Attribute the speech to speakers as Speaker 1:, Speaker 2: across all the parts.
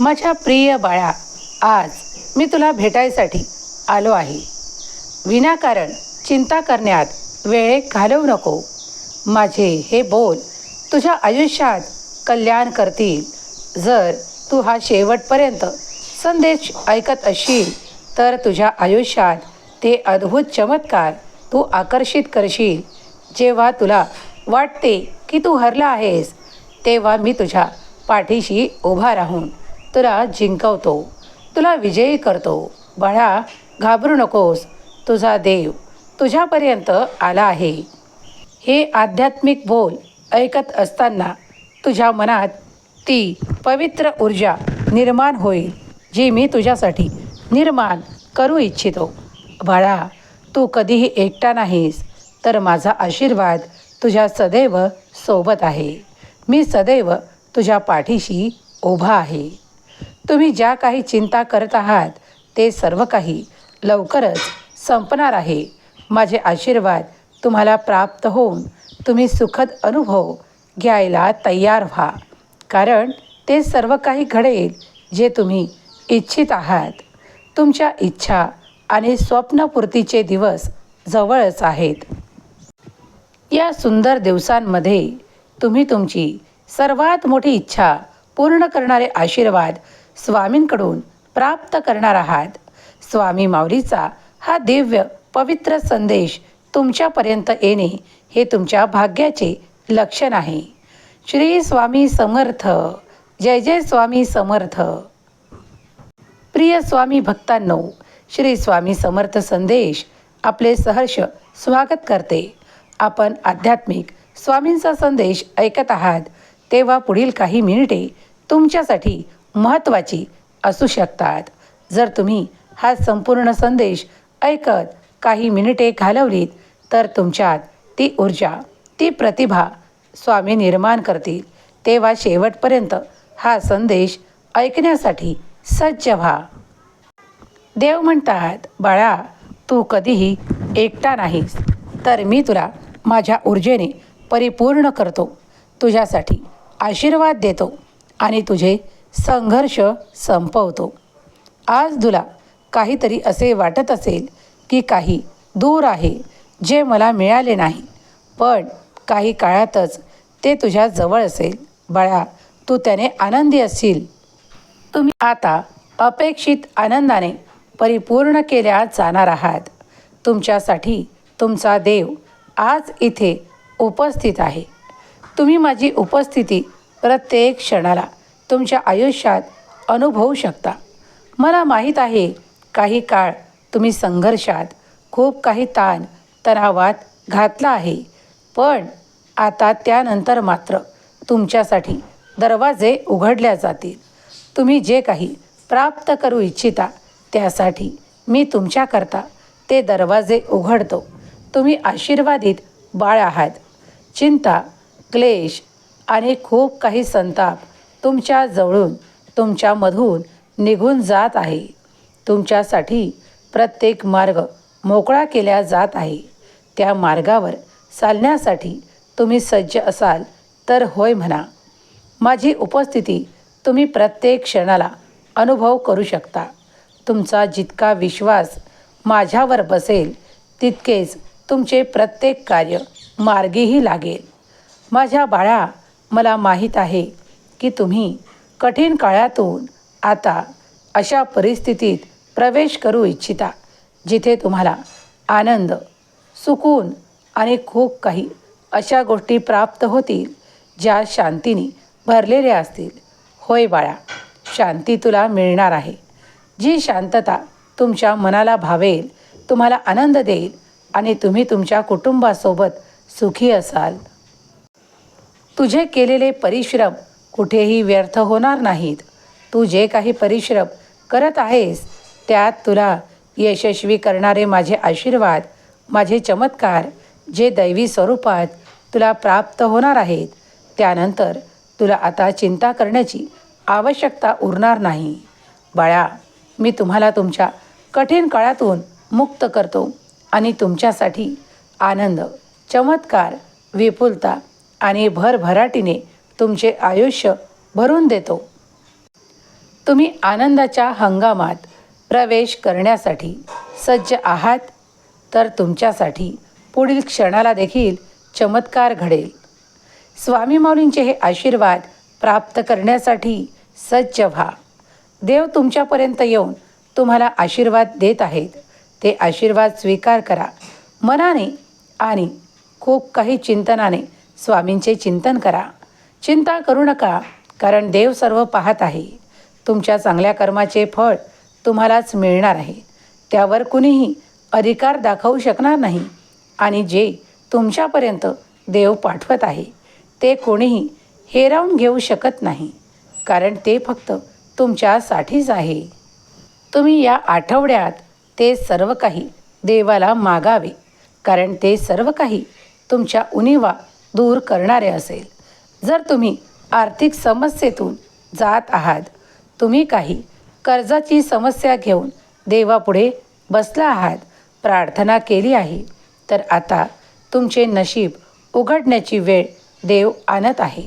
Speaker 1: माझ्या प्रिय बाळा आज मी तुला भेटायसाठी आलो आहे. विनाकारण चिंता करण्यात वेळ घालवू नको. माझे हे बोल तुझ्या आयुष्यात कल्याण करतील. जर तू हा शेवटपर्यंत संदेश ऐकत असशील तर तुझ्या आयुष्यात ते अद्भुत चमत्कार तू आकर्षित करशील. जेव्हा तुला वाटते की तू हरला आहेस तेव्हा मी तुझ्या पाठीशी उभा राहून तुला जिंकवतो तुला विजयी करतो. बाळा घाबरू नकोस तुझा देव तुझ्यापर्यंत आला आहे. हे आध्यात्मिक बोल ऐकत असताना तुझ्या मनात ती पवित्र ऊर्जा निर्माण होईल जी मी तुझ्यासाठी निर्माण करू इच्छितो. बाळा तू कधीही एकटा नाहीस तर माझा आशीर्वाद तुझ्या सदैव सोबत आहे. मी सदैव तुझ्या पाठीशी उभा आहे. तुम्ही ज्या काही चिंता करत आहात ते सर्व काही लवकरच संपणार आहे. माझे आशीर्वाद तुम्हाला प्राप्त होऊन तुम्ही सुखद अनुभव घ्यायला तयार व्हा. कारण ते सर्व काही घडेल जे तुम्ही इच्छित आहात. तुमच्या इच्छा आणि स्वप्नपूर्तीचे दिवस जवळच आहेत. या सुंदर दिवसांमध्ये तुम्ही तुमची सर्वात मोठी इच्छा पूर्ण करणारे आशीर्वाद स्वामींकडून प्राप्त करणार आहात. स्वामी माऊलीचा हा दिव्य पवित्र संदेश तुमच्यापर्यंत येणे हे तुमच्या भाग्याचे लक्षण आहे. श्री स्वामी समर्थ. जय जय स्वामी समर्थ. प्रिय स्वामी भक्तांनो श्री स्वामी समर्थ संदेश आपले सहर्ष स्वागत करते. आपण आध्यात्मिक स्वामींचा संदेश ऐकत आहात. तेव्हा पुढील काही मिनिटे तुमच्यासाठी महत्त्वाची असू शकतात. जर तुम्ही हा संपूर्ण संदेश ऐकत काही मिनिटे घालवलीत तर तुमच्यात ती ऊर्जा ती प्रतिभा स्वामी निर्माण करतील. तेव्हा शेवटपर्यंत हा संदेश ऐकण्यासाठी सज्ज व्हा. देव म्हणतात बाळा तू कधीही एकटा नाहीस तर मी तुला माझ्या ऊर्जेने परिपूर्ण करतो. तुझ्यासाठी आशीर्वाद देतो आणि तुझे संघर्ष संपवतो. आज तुला काहीतरी असे वाटत असेल की काही दूर आहे जे मला मिळाले नाही. पण काही काळातच ते तुझ्या जवळ असेल. बाळा तू त्याने आनंदी असशील. तुम्ही आता अपेक्षित आनंदाने परिपूर्ण केल्या जाणार आहात. तुमच्यासाठी तुमचा देव आज इथे उपस्थित आहे. तुम्ही माझी उपस्थिती प्रत्येक क्षणाला तुमच्या आयुष्यात अनुभवू शकता. मला माहीत आहे काही काळ तुम्ही संघर्षात खूप काही ताण तणावात घातला आहे. पण आता त्यानंतर मात्र तुमच्यासाठी दरवाजे उघडल्या जातील. तुम्ही जे काही प्राप्त करू इच्छिता त्यासाठी मी तुमच्याकरता ते दरवाजे उघडतो. तुम्ही आशीर्वादित बाळ आहात. चिंता क्लेश आणि खूप काही संताप तुमच्या जवळून तुमच्यामधून निघून जात आहे. तुमच्यासाठी प्रत्येक मार्ग मोकळा केला जात आहे. त्या मार्गावर चालण्यासाठी तुम्ही सज्ज असाल तर होय म्हणा. माझी उपस्थिती तुम्ही प्रत्येक क्षणाला अनुभव करू शकता. तुमचा जितका विश्वास माझ्यावर बसेल तितकेच तुमचे प्रत्येक कार्य मार्गीही लागेल. माझ्या बाळा मला माहीत आहे की तुम्ही कठीण काळातून आता अशा परिस्थितीत प्रवेश करू इच्छिता जिथे तुम्हाला आनंद सुकून आणि खूप काही अशा गोष्टी प्राप्त होतील ज्या शांतीने भरलेल्या असतील. होय बाळा शांती तुला मिळणार आहे. जी शांतता तुमच्या मनाला भावेल तुम्हाला आनंद देईल आणि तुम्ही तुमच्या कुटुंबासोबत सुखी असाल. तुझे केलेले परिश्रम कुठेही व्यर्थ होणार नाहीत. तू जे काही परिश्रम करत आहेस त्यात तुला यशस्वी करणारे माझे आशीर्वाद माझे चमत्कार जे दैवी स्वरूपात तुला प्राप्त होणार आहेत त्यानंतर तुला आता चिंता करण्याची आवश्यकता उरणार नाही. बाळा मी तुम्हाला तुमच्या कठीण काळातून मुक्त करतो आणि तुमच्यासाठी आनंद चमत्कार विपुलता आणि भरभराटीने तुमचे आयुष्य भरून देतो. तुम्ही आनंदाच्या हंगामात प्रवेश करण्यासाठी सज्ज आहात तर तुमच्यासाठी पुढील क्षणाला देखील चमत्कार घडेल. स्वामी माऊलींचे हे आशीर्वाद प्राप्त करण्यासाठी सज्ज व्हा. देव तुमच्यापर्यंत येऊन तुम्हाला आशीर्वाद देत आहेत. ते आशीर्वाद स्वीकार करा. मनाने आणि खूप काही चिंतनाने स्वामींचे चिंतन करा. चिंता करू नका कारण देव सर्व पाहत आहे. तुमच्या चांगल्या कर्माचे फळ तुम्हालाच मिळणार आहे. त्यावर कुणीही अधिकार दाखवू शकणार नाही आणि जे तुमच्यापर्यंत देव पाठवत आहे ते कोणीही हेरावून घेऊ शकत नाही कारण ते फक्त तुमच्यासाठीच आहे. तुम्ही या आठवड्यात ते सर्व काही देवाला मागावे कारण ते सर्व काही तुमच्या उणीवा दूर करणारे असेल. जर तुम्ही आर्थिक समस्येतून जात आहात तुम्ही काही कर्जाची समस्या घेऊन देवापुढे बसला आहात प्रार्थना केली आहे तर आता तुमचे नशीब उघडण्याची वेळ देव आणत आहे.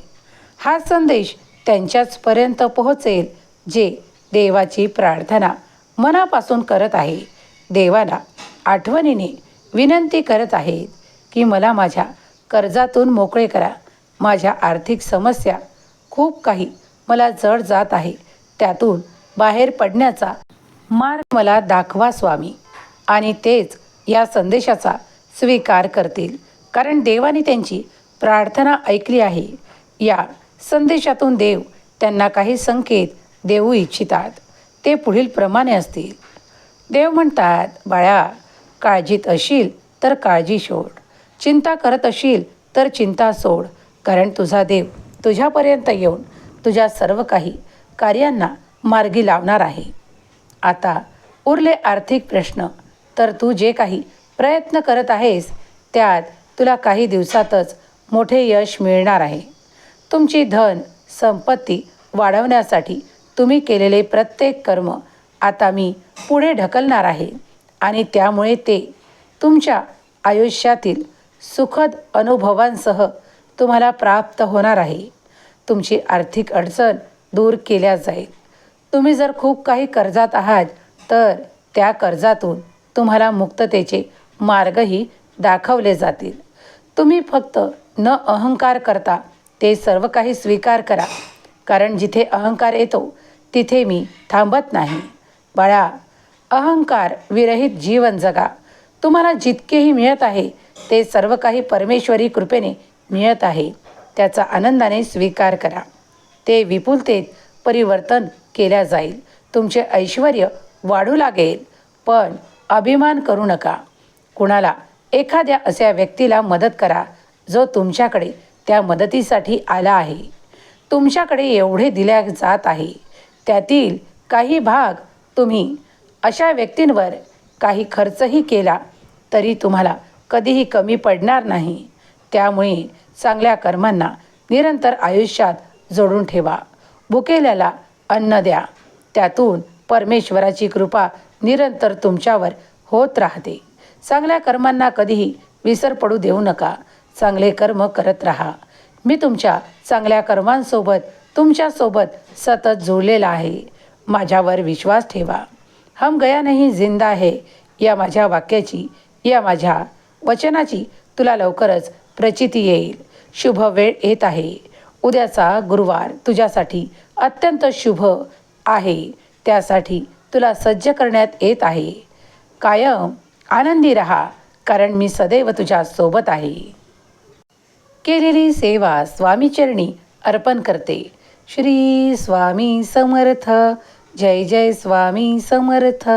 Speaker 1: हा संदेश त्यांच्याचपर्यंत पोहोचेल जे देवाची प्रार्थना मनापासून करत आहे. देवाला आठवणीने विनंती करत आहेत की मला माझ्या कर्जातून मोकळे करा. माझ्या आर्थिक समस्या खूप काही मला जड जात आहे. त्यातून बाहेर पडण्याचा मार्ग मला दाखवा स्वामी. आणि तेच या संदेशाचा स्वीकार करतील. कारण देवाने त्यांची प्रार्थना ऐकली आहे. या संदेशातून देव त्यांना काही संकेत देऊ इच्छितात. ते पुढील प्रमाणे असतील. देव म्हणतात बाळा काळजीत असील तर काळजी सोड चिंता करत असील तर चिंता सोड. कारण तुझा देव तुझ्यापर्यंत येऊन तुझ्या सर्व काही कार्यांना मार्गी लावणार आहे. आता उरले आर्थिक प्रश्न तर तू जे काही प्रयत्न करत आहेस त्यात तुला काही दिवसातच मोठे यश मिळणार आहे. तुमची धन संपत्ती वाढवण्यासाठी तुम्ही केलेले प्रत्येक कर्म आता मी पुढे ढकलणार आहे आणि त्यामुळे ते तुमच्या आयुष्यातील सुखद अनुभवांसह तुम्हाला प्राप्त होणार आहे. तुमची आर्थिक अडचण दूर केल्या जाईल. तुम्ही जर खूप काही कर्जात आहात तर त्या कर्जातून तुम्हाला मुक्ततेचे मार्गही दाखवले जातील. तुम्ही फक्त न अहंकार करता ते सर्व काही स्वीकार करा. कारण जिथे अहंकार येतो तिथे मी थांबत नाही. बाळा अहंकार विरहित जीवन जगा. तुम्हाला जितकेही मिळत आहे ते सर्व काही परमेश्वरी कृपेने मिळत आहे. त्याचा आनंदाने स्वीकार करा. ते विपुलतेत परिवर्तन केल्या जाईल. तुमचे ऐश्वर वाढू लागेल पण अभिमान करू नका. कुणाला? एखाद्या अशा व्यक्तीला मदत करा जो तुमच्याकडे त्या मदतीसाठी आला आहे. तुमच्याकडे एवढे दिल्या जात आहे. त्यातील काही भाग तुम्ही अशा व्यक्तींवर काही खर्चही केला तरी तुम्हाला कधीही कमी पडणार नाही. त्यामुळे चांगल्या कर्मांना निरंतर आयुष्यात जोडून ठेवा. भुकेल्याला अन्न द्या. त्यातून परमेश्वराची कृपा निरंतर तुमच्यावर होत राहते. चांगल्या कर्मांना कधीही विसर पडू देऊ नका. चांगले कर्म करत राहा. मी तुमच्या चांगल्या कर्मांसोबत तुमच्यासोबत सतत जुळलेला आहे. माझ्यावर विश्वास ठेवा. हम गया नाही जिंदा आहे या माझ्या वाक्याची या माझ्या वचनाची तुला लवकरच प्रचिती येईल. शुभ वेळ येत आहे. उद्याचा गुरुवार तुझ्यासाठी अत्यंत शुभ आहे. त्यासाठी तुला सज्ज करण्यात येत आहे. कायम आनंदी रहा कारण मी सदैव तुझ्या सोबत आहे. केलेली सेवा स्वामीचरणी अर्पण करते. श्री स्वामी समर्थ. जय जय स्वामी समर्थ.